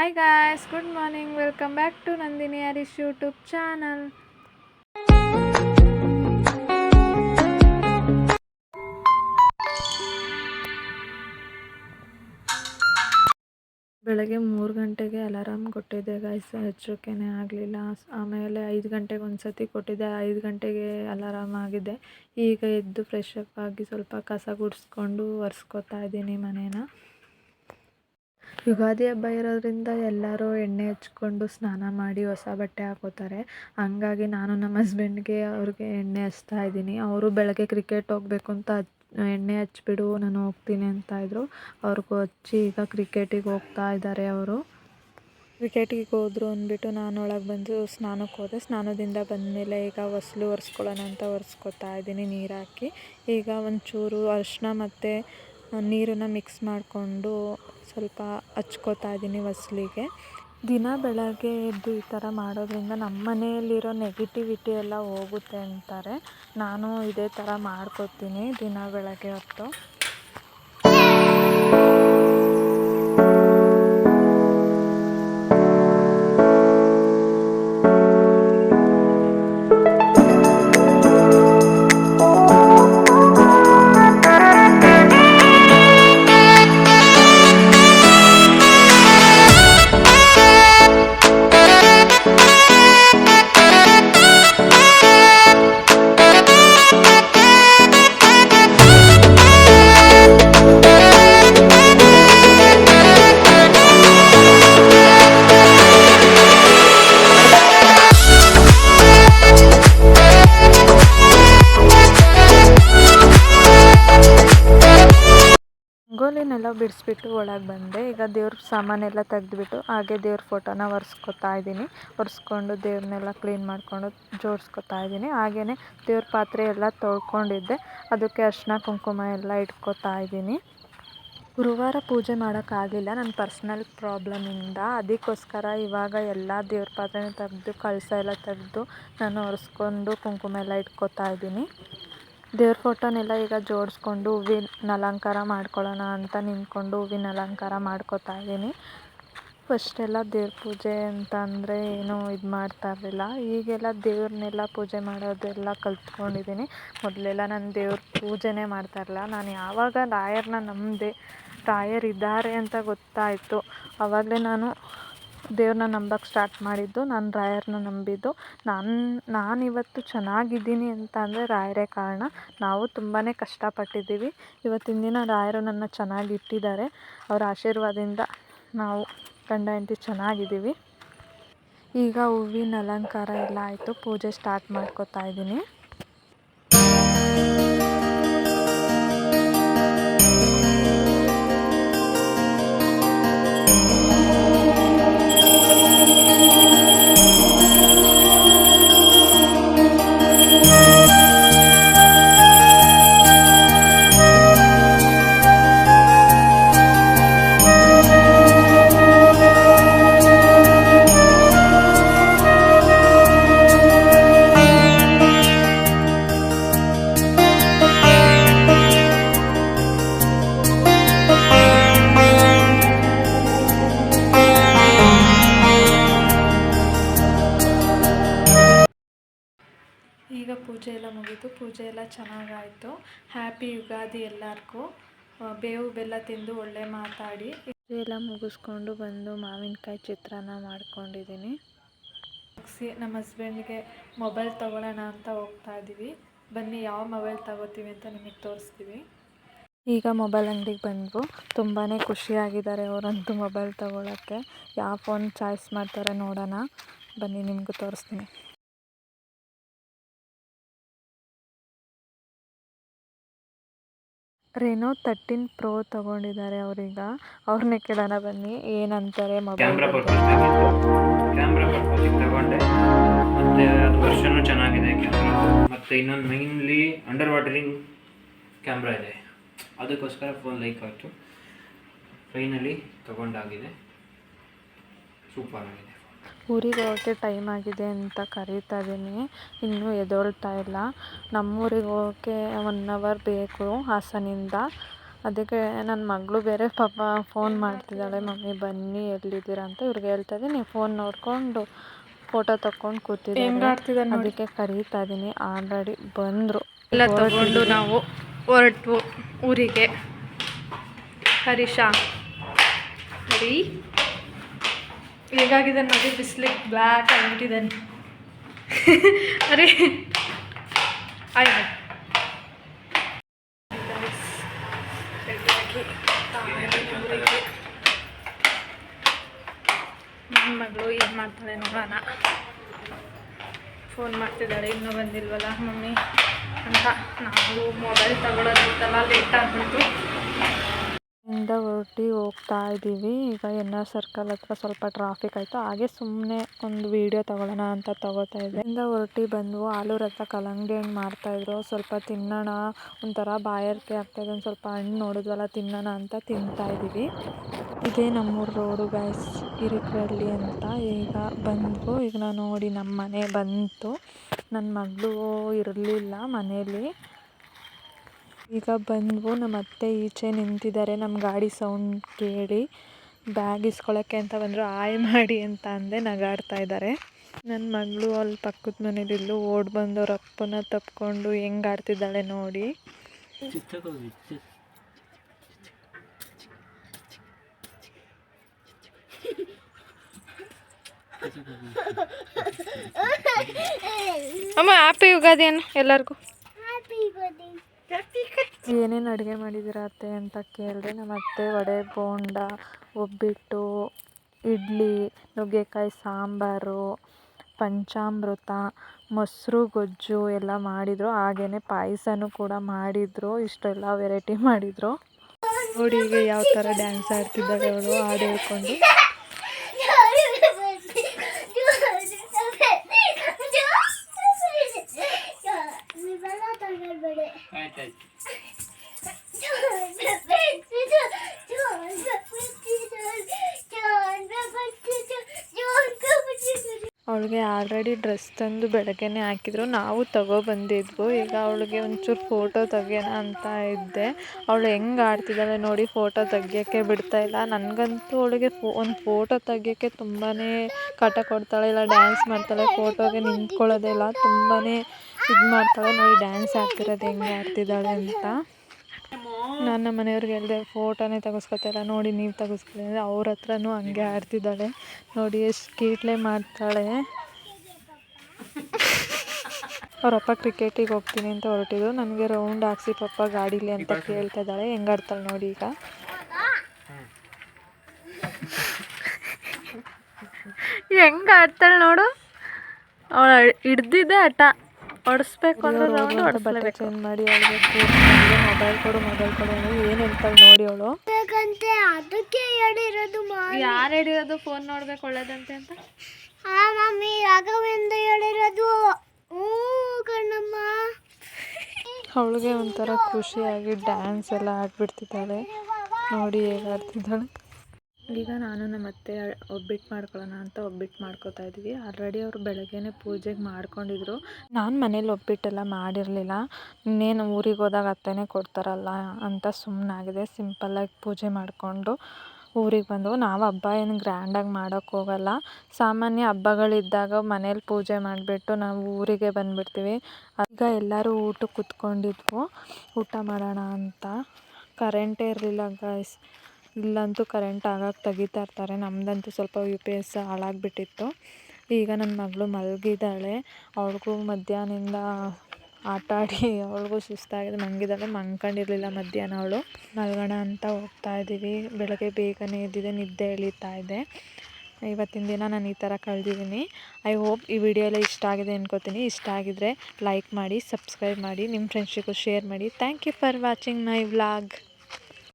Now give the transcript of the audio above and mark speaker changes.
Speaker 1: Hi guys good morning welcome back to Nandini Harish YouTube channel ಬೆಳಗ್ಗೆ ಮೂರು ಗಂಟೆಗೆ alarm ಕೊಟ್ಟಿದ್ದೆ ಗಾಯ್ಸ್ ಎಚ್ಚರಿಕೆನೇ ಆಗಲಿಲ್ಲ. ಆಮೇಲೆ ಐದು ಗಂಟೆಗೆ ಒಂದು ಸತಿ ಕೊಟ್ಟಿದ್ದೆ ಐದು ಗಂಟೆಗೆ ಅಲಾರಾಮ್ ಆಗಿದೆ. ಈಗ ಎದ್ದು ಫ್ರೆಶ್ ಅಪ್ ಆಗಿ ಸ್ವಲ್ಪ ಕಸ ಗುಡಿಸ್ಕೊಂಡು ಒರೆಸ್ಕೊತಾ ಇದ್ದೀನಿ ಮನೇನ. ಯುಗಾದಿ ಹಬ್ಬ ಇರೋದ್ರಿಂದ ಎಲ್ಲರೂ ಎಣ್ಣೆ ಹಚ್ಕೊಂಡು ಸ್ನಾನ ಮಾಡಿ ಹೊಸ ಬಟ್ಟೆ ಹಾಕೋತಾರೆ. ಹಂಗಾಗಿ ನಾನು ನಮ್ಮ ಹಸ್ಬೆಂಡ್ಗೆ ಅವ್ರಿಗೆ ಎಣ್ಣೆ ಹಚ್ತಾ ಇದ್ದೀನಿ. ಅವರು ಬೆಳಗ್ಗೆ ಕ್ರಿಕೆಟ್ ಹೋಗಬೇಕು ಅಂತ ಹಚ್, ಎಣ್ಣೆ ಹಚ್ಬಿಡು, ನಾನು ಹೋಗ್ತೀನಿ ಅಂತ ಇದ್ದರು ಅವ್ರಿಗೂ ಹಚ್ಚಿ ಈಗ ಕ್ರಿಕೆಟಿಗೆ ಹೋಗ್ತಾ ಇದ್ದಾರೆ ಅವರು. ಕ್ರಿಕೆಟಿಗೆ ಹೋದ್ರು ಅಂದ್ಬಿಟ್ಟು ನಾನು ಒಳಗೆ ಬಂದು ಸ್ನಾನಕ್ಕೆ ಹೋದೆ. ಸ್ನಾನದಿಂದ ಬಂದಮೇಲೆ ಈಗ ಹೊಸ್ಲು ಒರೆಸ್ಕೊಳ್ಳೋಣ ಅಂತ ಒರೆಸ್ಕೊತಾ ಇದ್ದೀನಿ ನೀರು ಹಾಕಿ ಈಗ ಒಂಚೂರು ಅರಿಶಿನ ಮತ್ತು ನೀರನ್ನು ಮಿಕ್ಸ್ ಮಾಡಿಕೊಂಡು ಸ್ವಲ್ಪ ಹಚ್ಕೋತಾ ಇದ್ದೀನಿ ವಸ್ಲಿಗೆ. ದಿನ ಬೆಳಗ್ಗೆ ಎದ್ದು ಈ ಥರ ಮಾಡೋದರಿಂದ ನಮ್ಮ ಮನೆಯಲ್ಲಿರೋ ನೆಗೆಟಿವಿಟಿ ಎಲ್ಲ ಹೋಗುತ್ತೆ ಅಂತಾರೆ. ನಾನು ಇದೇ ಥರ ಮಾಡ್ಕೋತೀನಿ ದಿನ ಬೆಳಗ್ಗೆ ಹೊತ್ತು. ರಂಗೋಲಿನೆಲ್ಲ ಬಿಡಿಸ್ಬಿಟ್ಟು ಒಳಗೆ ಬಂದೆ. ಈಗ ದೇವ್ರ ಸಾಮಾನೆಲ್ಲ ತೆಗೆದ್ಬಿಟ್ಟು ಹಾಗೆ ದೇವ್ರ ಫೋಟೋನ ಒರೆಸ್ಕೊತಾ ಇದ್ದೀನಿ. ಒರೆಸ್ಕೊಂಡು ದೇವ್ರನ್ನೆಲ್ಲ ಕ್ಲೀನ್ ಮಾಡಿಕೊಂಡು ಜೋಡಿಸ್ಕೊತಾ ಇದ್ದೀನಿ. ಹಾಗೆಯೇ ದೇವ್ರ ಪಾತ್ರೆ ಎಲ್ಲ ತೊಳ್ಕೊಂಡಿದ್ದೆ. ಅದಕ್ಕೆ ಅರಿಶಿನ, ಕುಂಕುಮ ಎಲ್ಲ ಇಟ್ಕೊತಾ ಇದ್ದೀನಿ. ಗುರುವಾರ ಪೂಜೆ ಮಾಡೋಕ್ಕಾಗಲಿಲ್ಲ ನನ್ನ ಪರ್ಸ್ನಲ್ ಪ್ರಾಬ್ಲಮಿಂದ. ಅದಕ್ಕೋಸ್ಕರ ಇವಾಗ ಎಲ್ಲ ದೇವ್ರ ಪಾತ್ರೆನ ತೆಗೆದು, ಕಳಸ ಎಲ್ಲ ತೆಗೆದು ನಾನು ಒರೆಸ್ಕೊಂಡು ಕುಂಕುಮ ಎಲ್ಲ ಇಟ್ಕೊತಾ ಇದ್ದೀನಿ. ದೇವ್ರ ಫೋಟೋನೆಲ್ಲ ಈಗ ಜೋಡಿಸ್ಕೊಂಡು ಹೂವಿನ ಅಲಂಕಾರ ಮಾಡ್ಕೊಳ್ಳೋಣ ಅಂತ ನಿಂತ್ಕೊಂಡು ಹೂವಿನ ಅಲಂಕಾರ ಮಾಡ್ಕೋತಾ ಇದ್ದೀನಿ. ಫಸ್ಟೆಲ್ಲ ದೇವ್ರ ಪೂಜೆ ಅಂತ ಅಂದರೆ ಏನೂ ಇದು ಮಾಡ್ತಾ ಇರಲಿಲ್ಲ. ಈಗೆಲ್ಲ ದೇವ್ರನ್ನೆಲ್ಲ ಪೂಜೆ ಮಾಡೋದೆಲ್ಲ ಕಲ್ತ್ಕೊಂಡಿದ್ದೀನಿ. ಮೊದಲೆಲ್ಲ ನಾನು ದೇವ್ರ ಪೂಜೆನೇ ಮಾಡ್ತಾ ಇರಲಿಲ್ಲ. ನಾನು ಯಾವಾಗ ರಾಯರನ್ನ ನಂಬಿದೆ ರಾಯರಿದ್ದಾರೆ ಅಂತ ಗೊತ್ತಾಯಿತು. ಆವಾಗಲೇ ನಾನು ದೇವ್ರನ್ನ ನಂಬಕ್ಕೆ ಸ್ಟಾರ್ಟ್ ಮಾಡಿದ್ದು, ನಾನು ರಾಯರನ್ನ ನಂಬಿದ್ದು. ನಾನು, ನಾನಿವತ್ತು ಚೆನ್ನಾಗಿದ್ದೀನಿ ಅಂತ ಅಂದರೆ ರಾಯರೇ ಕಾರಣ. ನಾವು ತುಂಬಾ ಕಷ್ಟಪಟ್ಟಿದ್ದೀವಿ. ಇವತ್ತಿನ ದಿನ ರಾಯರು ನನ್ನ ಚೆನ್ನಾಗಿ ಇಟ್ಟಿದ್ದಾರೆ. ಅವರ ಆಶೀರ್ವಾದದಿಂದ ನಾವು ಗಂಡ ಹೆಂಡತಿ ಚೆನ್ನಾಗಿದ್ದೀವಿ. ಈಗ ಹೂವಿನ ಅಲಂಕಾರ ಎಲ್ಲ ಆಯಿತು. ಪೂಜೆ ಸ್ಟಾರ್ಟ್ ಮಾಡ್ಕೋತಾ ಇದ್ದೀನಿ. ಈಗ ಪೂಜೆ ಎಲ್ಲ ಮುಗೀತು. ಪೂಜೆ ಎಲ್ಲ ಚೆನ್ನಾಗಾಯಿತು. ಹ್ಯಾಪಿ ಯುಗಾದಿ ಎಲ್ಲರಿಗೂ. ಬೇವು ಬೆಲ್ಲ ತಿಂದು ಒಳ್ಳೆ ಮಾತಾಡಿ. ಎಲ್ಲ ಮುಗಿಸ್ಕೊಂಡು ಬಂದು ಮಾವಿನಕಾಯಿ ಚಿತ್ರಾನ್ನ ಮಾಡ್ಕೊಂಡಿದ್ದೀನಿ. ಮುಗಿಸಿ ನಮ್ಮ ಹಸ್ಬೆಂಡ್ಗೆ ಮೊಬೈಲ್ ತೊಗೊಳ್ಳೋಣ ಅಂತ ಹೋಗ್ತಾ ಇದ್ದೀವಿ ಬನ್ನಿ, ಯಾವ ಮೊಬೈಲ್ ತಗೋತೀವಿ ಅಂತ ನಿಮಗೆ ತೋರಿಸ್ತೀವಿ. ಈಗ ಮೊಬೈಲ್ ಅಂಗಡಿಗೆ ಬಂದ್ವು. ತುಂಬಾ ಖುಷಿಯಾಗಿದ್ದಾರೆ ಅವರಂತೂ ಮೊಬೈಲ್ ತೊಗೊಳಕ್ಕೆ. ಯಾವ ಫೋನ್ ಚಾಯ್ಸ್ ಮಾಡ್ತಾರೆ ನೋಡೋಣ. ಬನ್ನಿ, ನಿಮಗೂ ತೋರಿಸ್ತೀನಿ. ರೆನೋ ತರ್ಟೀನ್ ಪ್ರೋ ತಗೊಂಡಿದ್ದಾರೆ ಅವರೀಗ. ಅವ್ರನ್ನೇ ಕೇಳೋಣ ಬನ್ನಿ ಏನಂತಾರೆ
Speaker 2: ಕ್ಯಾಮ್ರಾ
Speaker 1: ಮೊಬೈಲ್
Speaker 2: ಕ್ಯಾಮ್ರಾ ಪರ್ಪಸಿಗೆ ತಗೊಂಡೆ. ಮತ್ತು ಅದು ವರ್ಷನೂ ಚೆನ್ನಾಗಿದೆ ಕ್ಯಾಮ್ರಾ. ಮತ್ತು ಇನ್ನೊಂದು ಮೈನ್ಲಿ ಅಂಡರ್ ವಾಟರಿಂಗ್ ಕ್ಯಾಮ್ರಾ ಇದೆ. ಅದಕ್ಕೋಸ್ಕರ ಫೋನ್ ಲೈಕ್ ಆಯಿತು. ಫೈನಲಿ ತಗೊಂಡಾಗಿದೆ. ಸೂಪರ್ ಆಗಿದೆ.
Speaker 1: ಊರಿಗೆ ಹೋಗೋಕ್ಕೆ ಟೈಮ್ ಆಗಿದೆ ಅಂತ ಕರೀತಾ ಇದ್ದೀನಿ ಇನ್ನೂ ಎದ್ದೇಳ್ತಾ ಇಲ್ಲ. ನಮ್ಮೂರಿಗೆ ಹೋಗೋಕ್ಕೆ ಒನ್ ಅವರ್ ಬೇಕು ಹಾಸನಿಂದ. ಅದಕ್ಕೆ ನನ್ನ ಮಗಳು ಬೇರೆ ಪಾಪ ಫೋನ್ ಮಾಡ್ತಿದ್ದಾಳೆ. ಮಮ್ಮಿ ಬನ್ನಿ ಎಲ್ಲಿದ್ದೀರಾ? ಅಂತ ಇವ್ರಿಗೆ ಹೇಳ್ತಾ ಇದ್ದೀನಿ ಫೋನ್ ನೋಡಿಕೊಂಡು ಫೋಟೋ ತಕೊಂಡು ಕೂತಿದ್ದೀನಿ ಅದಕ್ಕೆ ಕರೀತಾ ಇದ್ದೀನಿ ಆಲ್ರೆಡಿ ಬಂದರು.
Speaker 3: ಎಲ್ಲ ತಗೊಂಡು ನಾವು ಹೊರಟು ಊರಿಗೆ. ಹರೀಶಾ ಹರಿ. ಹೇಗಾಗಿದೆ ನೋಡಿ, ಬಿಸ್ಲಿಗೆ ಬ್ಲ್ಯಾಕ್ ಆಗಿಬಿಟ್ಟಿದ್ದಾನೆ ಅರೆ ಆಯ್ ನನ್ನ ಮಗಳು ಏನು ಮಾಡ್ತಾಳೆ ನೋಡೋಣ. ಫೋನ್ ಮಾಡ್ತಿದ್ದಾಳೆ ಇನ್ನೂ ಬಂದಿಲ್ವಲ್ಲ ಮಮ್ಮಿ ಅಂತ. ನಾವು ಮೊಬೈಲ್ ತಗೊಳ್ಳೋದಿತ್ತಲ್ಲ ಲೇಟ್ ಆಗ್ಬಿಡ್ತು.
Speaker 1: ಇಂದ ಹೊರಟಿ ಹೋಗ್ತಾ ಇದ್ದೀವಿ. ಈಗ ಎನ್ ಆರ್ ಸರ್ಕಲ್ ಹತ್ರ ಸ್ವಲ್ಪ ಟ್ರಾಫಿಕ್ ಆಯಿತು. ಹಾಗೆ ಸುಮ್ಮನೆ ಒಂದು ವೀಡಿಯೋ ತಗೊಳ್ಳೋಣ ಅಂತ ತಗೋತಾ ಇದ್ದೆ. ಇಂದ ಹೊರಟಿ ಬಂದು ಆಲೂರ ಹತ್ರ ಕಲ್ಲಂಗಡಿ ಹಣ್ಣು ಮಾರ್ತಾಯಿದ್ರು ಸ್ವಲ್ಪ ತಿನ್ನೋಣ, ಒಂಥರ ಬಾಯಾರಿಕೆ ಆಗ್ತಾಯಿದೆ ಒಂದು ಸ್ವಲ್ಪ ಹಣ್ಣು ನೋಡಿದ್ವಲ್ಲ, ತಿನ್ನೋಣ ಅಂತ ತಿಂತಾ ಇದ್ದೀವಿ. ಇದೇ ನಮ್ಮೂರು ರೋಡು ಗೈಸ್ ಹಿರೇಕರಳ್ಳಿ ಅಂತ ಈಗ ಬಂದು ಈಗ ನಾನು ನೋಡಿ ನಮ್ಮ ಮನೆ ಬಂತು. ನನ್ನ ಮಗಳು ಇರಲಿಲ್ಲ ಮನೇಲಿ. ಈಗ ಬಂದವು ನಮ್ಮ ಅತ್ತೆ ಈಚೆ ನಿಂತಿದ್ದಾರೆ. ನಮ್ಮ ಗಾಡಿ ಸೌಂಡ್ ಕೇಳಿ ಬ್ಯಾಗ್ ಇಸ್ಕೊಳ್ಳೋಕ್ಕೆ ಅಂತ ಬಂದರು. ಆಯ್ ಮಾಡಿ ಅಂತ ಅಂದೆ ನಗಾಡ್ತಾ ಇದ್ದಾರೆ. ನನ್ನ ಮಗಳು ಅಲ್ಲಿ ಪಕ್ಕದ ಮನೇಲಿದ್ಲು ಓಡಿ ಬಂದು ಅವ್ರ ಅಪ್ಪನ ತಪ್ಕೊಂಡು ಹೆಂಗೆ ಆಡ್ತಿದ್ದಾಳೆ ನೋಡಿ.
Speaker 3: ಅಮ್ಮ ಹ್ಯಾಪಿ ಯುಗಾದಿ ಅನ್ನು ಎಲ್ಲರಿಗೂ.
Speaker 1: ಏನೇನು ಅಡುಗೆ ಮಾಡಿದ್ದೀರಾ ಅತ್ತೆ ಅಂತ ಕೇಳಿದೆ, ನಮ್ಮ ಅತ್ತೆ ವಡೆ, ಬೋಂಡ, ಒಬ್ಬಿಟ್ಟು, ಇಡ್ಲಿ, ನುಗ್ಗೆಕಾಯಿ, ಸಾಂಬಾರು, ಪಂಚಾಮೃತ, ಮೊಸರು, ಗೊಜ್ಜು ಎಲ್ಲ ಮಾಡಿದರು. ಹಾಗೆಯೇ ಪಾಯಸನೂ ಕೂಡ ಮಾಡಿದರು. ಇಷ್ಟೆಲ್ಲ ವೆರೈಟಿ ಮಾಡಿದರು. ನೋಡಿ ಯಾವ ಥರ ಡ್ಯಾನ್ಸ್ ಆಡ್ತಿದ್ದಾಳೆ ಅವಳು ಹಾಡು ಹೇಳ್ಕೊಂಡು.
Speaker 2: ಆಯ್ತಾಯ್ತು
Speaker 1: ಅವಳಿಗೆ ಆಲ್ರೆಡಿ ಡ್ರೆಸ್ ತಂದು ಬೆಳಗ್ಗೆನೇ ಹಾಕಿದ್ರು. ನಾವು ತಗೊಬಂದಿದ್ವು ಈಗ ಅವಳಿಗೆ ಒಂಚೂರು ಫೋಟೋ ತೆಗಿಯೋಣ ಅಂತ ಇದ್ದೆ. ಅವಳು ಹೆಂಗೆ ಆಡ್ತಿದ್ದಾಳೆ ನೋಡಿ ಫೋಟೋ ತೆಗಿಯೋಕ್ಕೆ ಬಿಡ್ತಾ ಇಲ್ಲ. ನನಗಂತೂ ಅವಳಿಗೆ ಫೋ, ಒಂದು ಫೋಟೋ ತೆಗಿಯೋಕ್ಕೆ ತುಂಬಾ ಕಾಟ ಕೊಡ್ತಾಳೆ. ಇಲ್ಲ ಡ್ಯಾನ್ಸ್ ಮಾಡ್ತಾಳೆ. ಫೋಟೋಗೆ ನಿಂತ್ಕೊಳ್ಳೋದೇ ಇಲ್ಲ. ತುಂಬಾ ಇದು ಮಾಡ್ತಾಳೆ. ನೋಡಿ ಡ್ಯಾನ್ಸ್ ಆಡ್ತಿರೋದು ಹೆಂಗೆ ಆಡ್ತಿದ್ದಾಳೆ ಅಂತ. ನಾನು ನಮ್ಮ ಮನೆಯವ್ರಿಗೆ ಹೇಳಿದೆ, ಫೋಟೋನೇ ತೆಗೆಸ್ಕೊತಾಯಿಲ್ಲ ನೋಡಿ ನೀವು ತೆಗೆಸ್ಕೊಳ್ಳಿ. ಅಂದರೆ ಅವ್ರ ಹತ್ರನೂ ಹಂಗೆ ಆಡ್ತಿದ್ದಾಳೆ. ನೋಡಿ ಎಷ್ಟು ಕೀಟ್ಲೆ ಮಾಡ್ತಾಳೆ. ಅವರಪ್ಪ ಕ್ರಿಕೆಟಿಗೆ ಹೋಗ್ತೀನಿ ಅಂತ ಹೊರಟಿದ್ರು. ನನಗೆ ರೌಂಡ್ ಹಾಕ್ಸಿ, ಪಪ್ಪ ಗಾಡೀಲಿ ಅಂತ ಕೇಳ್ತಾ ಇದ್ದಾಳೆ. ಹೆಂಗೆ ಆಡ್ತಾಳೆ ನೋಡಿ ಈಗ.
Speaker 3: ಹೆಂಗೆ ಆಡ್ತಾಳೆ ನೋಡು. ಅವಳು ಹಿಡ್ದಿದ್ದೆ ಆಟ ಹೊಡಿಸ್ಬೇಕು ಅಂದ್ರೆ
Speaker 1: ಬಟ್ಟೆ ಚೇಂಜ್ ಮಾಡಿ ಅವಳಿಗೆ ಮೊಬೈಲ್ ಕೊಡು ಮೊಬೈಲ್ ಕೊಡು ಅಂದ್ರೆ ಏನು ಹೇಳ್ತಾಳೆ ನೋಡಿ ಅವಳು.
Speaker 4: ಅದಕ್ಕೆ ಹೇಳಿರೋದು
Speaker 3: ಯಾರು ಹೇಳಿರೋದು ಫೋನ್ ನೋಡ್ಬೇಕು ಒಳ್ಳೇದಂತೆ ಅಂತ.
Speaker 4: ಹಾ ಮಮ್ಮಿ ರಾಘವೇಂದ್ರ ಹೇಳಿರೋದು ಹ್ಞೂ ಕಣ್ಣಮ್ಮ
Speaker 1: ಅವಳಿಗೆ ಒಂಥರ ಖುಷಿಯಾಗಿ ಡ್ಯಾನ್ಸ್ ಎಲ್ಲ ಆಡ್ಬಿಡ್ತಿದ್ದಾಳೆ. ನೋಡಿ ಹೇಗೆ ಆಡ್ತಿದ್ದಾಳೆ ಈಗ ನಾನು ನಮ್ಮ ಅತ್ತೆ ಒಬ್ಬಿಟ್ಟು ಮಾಡ್ಕೊಳ್ಳೋಣ ಅಂತ ಒಬ್ಬಿಟ್ಟು ಮಾಡ್ಕೊತಾ ಇದ್ವಿ ಆಲ್ರೆಡಿ ಅವರು ಬೆಳಗ್ಗೆನೇ ಪೂಜೆಗೆ ಮಾಡ್ಕೊಂಡಿದ್ರು. ನಾನು ಮನೇಲಿ ಒಬ್ಬಿಟ್ಟೆಲ್ಲ ಮಾಡಿರಲಿಲ್ಲ. ಇನ್ನೇನು ಊರಿಗೆ ಹೋದಾಗ ಅತ್ತೆನೇ ಕೊಡ್ತಾರಲ್ಲ ಅಂತ ಸುಮ್ಮನಾಗಿದೆ ಸಿಂಪಲ್ಲಾಗಿ ಪೂಜೆ ಮಾಡಿಕೊಂಡು ಊರಿಗೆ ಬಂದು ನಾವು ಹಬ್ಬ ಏನು ಗ್ರ್ಯಾಂಡಾಗಿ ಮಾಡೋಕ್ಕೆ ಹೋಗಲ್ಲ. ಸಾಮಾನ್ಯ ಹಬ್ಬಗಳಿದ್ದಾಗ ಮನೇಲಿ ಪೂಜೆ ಮಾಡಿಬಿಟ್ಟು ನಾವು ಊರಿಗೆ ಬಂದುಬಿಡ್ತೀವಿ. ಈಗ ಎಲ್ಲರೂ ಊಟಕ್ಕೆ ಕೂತ್ಕೊಂಡಿದ್ವು. ಊಟ ಮಾಡೋಣ ಅಂತ. ಕರೆಂಟೇ ಇರಲಿಲ್ಲ ಗಾಯ್ಸ್ ಇಲ್ಲಂತೂ ಕರೆಂಟ್ ಆಗಾಗ ತೆಗಿತಾ ಇರ್ತಾರೆ. ನಮ್ಮದಂತೂ ಸ್ವಲ್ಪ ಯು ಪಿ ಎಸ್ ಹಾಳಾಗಿಬಿಟ್ಟಿತ್ತು. ಈಗ ನನ್ನ ಮಗಳು ಮಲಗಿದ್ದಾಳೆ. ಅವ್ಳಿಗೂ ಮಧ್ಯಾಹ್ನದಿಂದ ಆಟ ಆಡಿ ಅವಳಿಗೂ ಸುಸ್ತಾಗಿದೆ. ಮಲಗಿದ್ದಾಳೆ ಮಲ್ಕೊಂಡಿರ್ಲಿಲ್ಲ ಮಧ್ಯಾಹ್ನ ಅವಳು. ಮಲ್ಗೋಣ ಅಂತ ಹೋಗ್ತಾ ಇದ್ದೀವಿ. ಬೆಳಗ್ಗೆ ಬೇಗನೆ ಎದ್ದಿದೆ. ನಿದ್ದೆ ಎಳೀತಾ ಇದೆ. ಇವತ್ತಿನ ದಿನ ನಾನು ಈ ಥರ ಕಳೆದಿದ್ದೀನಿ. ಐ ಹೋಪ್ ಈ ವಿಡಿಯೋ ಎಲ್ಲ ಇಷ್ಟ ಆಗಿದೆ ಅನ್ಕೋತೀನಿ. ಇಷ್ಟ ಆಗಿದ್ರೆ ಲೈಕ್ ಮಾಡಿ ಸಬ್ಸ್ಕ್ರೈಬ್ ಮಾಡಿ ನಿಮ್ಮ ಫ್ರೆಂಡ್ಸಿಗೂ ಶೇರ್ ಮಾಡಿ. Thank you for watching my vlog